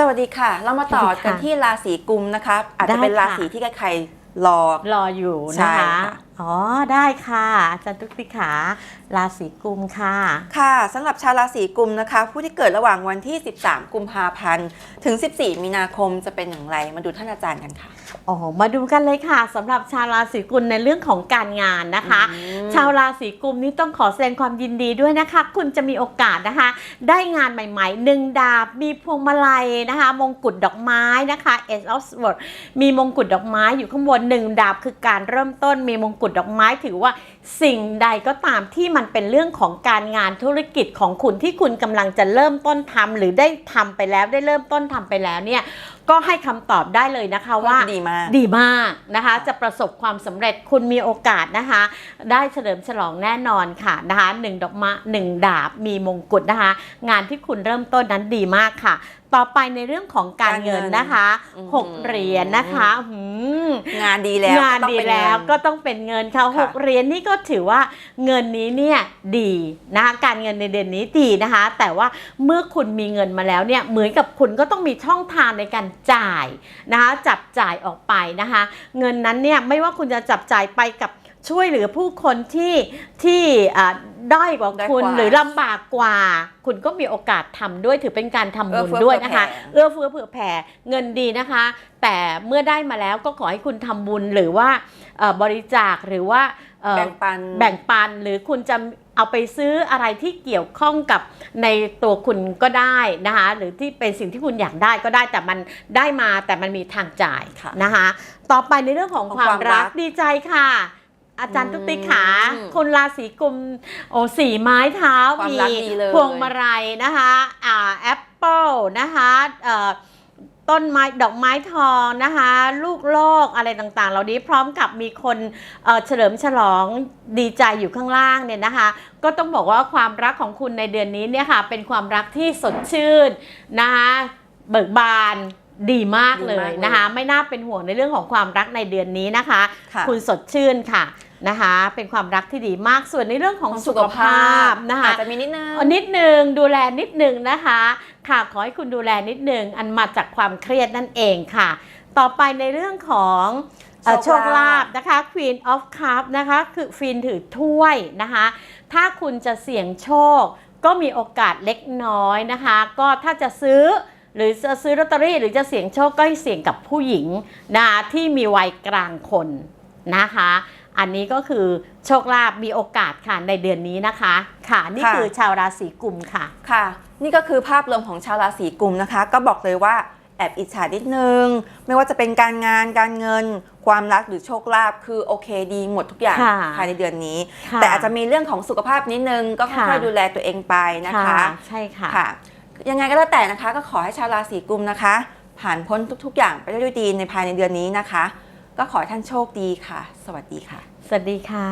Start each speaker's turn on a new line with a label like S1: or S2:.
S1: สวัสดีค่ะ เรามาต่อ
S2: สวัสดีค่ะ
S1: กันที่ราศีกุมนะคะ อาจจะเป็น
S2: ได้ค่ะ
S1: ราศีที่ใครๆรอ
S2: รออยู่
S1: ใช่
S2: นะคะ
S1: ค่ะ
S2: อ๋อ ได้ค่ะอาจารย์ตุ๊กติ๊กขาราศีกุมค่ะ
S1: ค่ะสำหรับชาวราศีกุมนะคะ ผู้ที่เกิดระหว่างวันที่ 13 กุมภาพันธ์ ถึง 14 มีนาคมจะเป็นอย่างไร มาดูท่านอาจารย์กันค่ะ
S2: อ๋อ มาดูกันเลยค่ะสำหรับชาวราศีกุมในเรื่องของการงานนะคะ
S1: อืม
S2: ชาวราศีกุมนี่ต้องขอแสดงความยินดีด้วยนะคะ คุณจะมีโอกาสนะคะ ได้งานใหม่ๆหนึ่งดาบมีพวงมาลัยนะคะ มงกุฎดอกไม้นะคะ Ace of Swords มีมงกุฎดอกไม้อยู่ข้างบนหนึ่งดาบคือการเริ่มต้นมีมงกุฎดอกไม้ถือว่า สิ่งใดก็ตามที่มันเป็นเรื่องของการงานธุรกิจของคุณที่คุณกำลังจะเริ่มต้นทำหรือได้ทำไปแล้วได้เริ่มต้นทำไปแล้วเนี่ยก็ให้คำตอบได้เลยนะคะว่า
S1: ดีมาก
S2: ดีมากนะคะ จะประสบความสำเร็จคุณมีโอกาสนะคะ ได้เฉลิมฉลองแน่นอนค่ะนะคะหนึ่งดอกไม้หนึ่งดาบมีมงกุฎนะคะ งานที่คุณเริ่มต้นนั้นดีมากค่ะ ต่อไปในเรื่องของการ
S1: การเงิ
S2: เงิ
S1: น
S2: นนะคะ
S1: อืม
S2: หกเหรียญนะคะหืม
S1: งานดีแล้ว
S2: งาน
S1: ก็ต้อง
S2: ดี
S1: เป็น
S2: แล้ว
S1: เงิน
S2: ก็ต้องเป็นเงินค่ะ
S1: ค่ะ
S2: หกเหรียญนี่ก็ถือว่าเงินนี้เนี่ยดีนะคะการเงินในเดือนนี้ดีนะคะ แต่ว่าเมื่อคุณมีเงินมาแล้วเนี่ยเหมือนกับคุณก็ต้องมีช่องทางในการจ่ายนะคะจับจ่ายออกไปนะคะ เงินนั้นเนี่ยไม่ว่าคุณจะจับจ่ายไปกับ ช่วยเหลือผู้คนที่ที่อ่าด้อยกว่า
S1: ด้อย
S2: คุณ
S1: กว่า
S2: หรือลำบากกว่า คุณก็มีโอกาสทำด้วยถือเป็นการทำบุญ
S1: เอื้อเฟื้อ
S2: ด้วยนะคะ
S1: เผื่อแผ่
S2: เอื้อเฟื้อเผื่อแผ่เงินดีนะคะ แต่เมื่อได้มาแล้วก็ขอให้คุณทำบุญหรือว่าเอ่อบริจาคหรือว่าเอ่อ
S1: แบ่งปัน
S2: แบ่งปันหรือคุณจะเอาไปซื้ออะไรที่เกี่ยวข้องกับในตัวคุณก็ได้นะคะ หรือที่เป็นสิ่งที่คุณอยากได้ก็ได้แต่มันได้มาแต่มันมีทางจ่าย
S1: ค่ะ
S2: นะคะ ต่อไปในเรื่องของ
S1: ของ
S2: ความ
S1: ความรั
S2: รั
S1: ก
S2: กดีใจค่ะ อาจารย์
S1: อืม
S2: ตุ๊กติ๊กขาคุณราศีกุมโอ้สีไม้เท้า
S1: ความ
S2: มี
S1: รักดีเลย
S2: พวงมาลัยนะคะอ่าแอปเปิลนะคะเอ่อต้นไม้ดอกไม้ทองนะคะ ลูกโลกอะไรต่างๆ เหล่านี้พร้อมกับมีคนเอ่อเฉลิมฉลองดีใจอยู่ข้างล่างเนี่ยนะคะ ก็ต้องบอกว่าความรักของคุณในเดือนนี้เนี่ยค่ะเป็นความรักที่สดชื่นนะคะเบิกบานดีมากเล
S1: ดีมายกเลย
S2: นะคะ ไม่น่าเป็นห่วงในเรื่องของความรักในเดือนนี้นะคะ
S1: ค่ะ
S2: คุณสดชื่นค่ะ นะคะ เป็นความรักที่ดีมากส่วนในเรื่องของสุขภาพนะคะ
S1: อาจจะมีนิดนึง
S2: เอานิดหนึ่งดูแลนิดหนึ่งนะคะ ค่ะขอให้คุณดูแลนิดหนึ่งอันมาจากความเครียดนั่นเองค่ะ ต่อไปในเรื่องของเอ่อ
S1: โช
S2: โช
S1: ค
S2: ค
S1: ลา
S2: ลา
S1: ภ
S2: ภนะคะ Queen of Cup นะคะคือฟีนถือถ้วยนะคะ ถ้าคุณจะเสี่ยงโชค ก็มีโอกาสเล็กน้อยนะคะ ก็ถ้าจะซื้อหรือจะซื้อลอตเตอรี่หรือจะเสี่ยงโชคก็ให้เสี่ยงกับผู้หญิงนะคะที่มีวัยกลางคนนะคะ อันนี้ก็คือโชคลาภมีโอกาสค่ะในเดือนนี้นะคะ ค่ะ นี่
S1: ค่ะ
S2: คือชาวราศีกุมค่ะ
S1: ค่ะ นี่ก็คือภาพรวมของชาวราศีกุมนะคะ ก็บอกเลยว่าแอบอิจฉานิดนึง ไม่ว่าจะเป็นการงานการเงิน ความรักหรือโชคลาภคือโอเคดีหมดทุกอย่าง
S2: ค่ะ
S1: ภายในเดือนนี้
S2: ค่ะ
S1: แต่อาจจะมีเรื่องของสุขภาพนิดนึงก็ค่อย
S2: ค่ะ
S1: ๆดูแลตัวเองไปนะคะ
S2: ใช่ค่ะ
S1: ค่ะยังไงก็แล้วแต่นะคะก็ขอให้ชาวราศีกุมนะคะ ผ่านพ้นทุก ๆ อย่างไปได้ด้วยดีในภายในเดือนนี้นะคะ ก็ขอท่านโชคดีค่ะ สวัสดีค่ะ
S2: สวัสดีค่ะ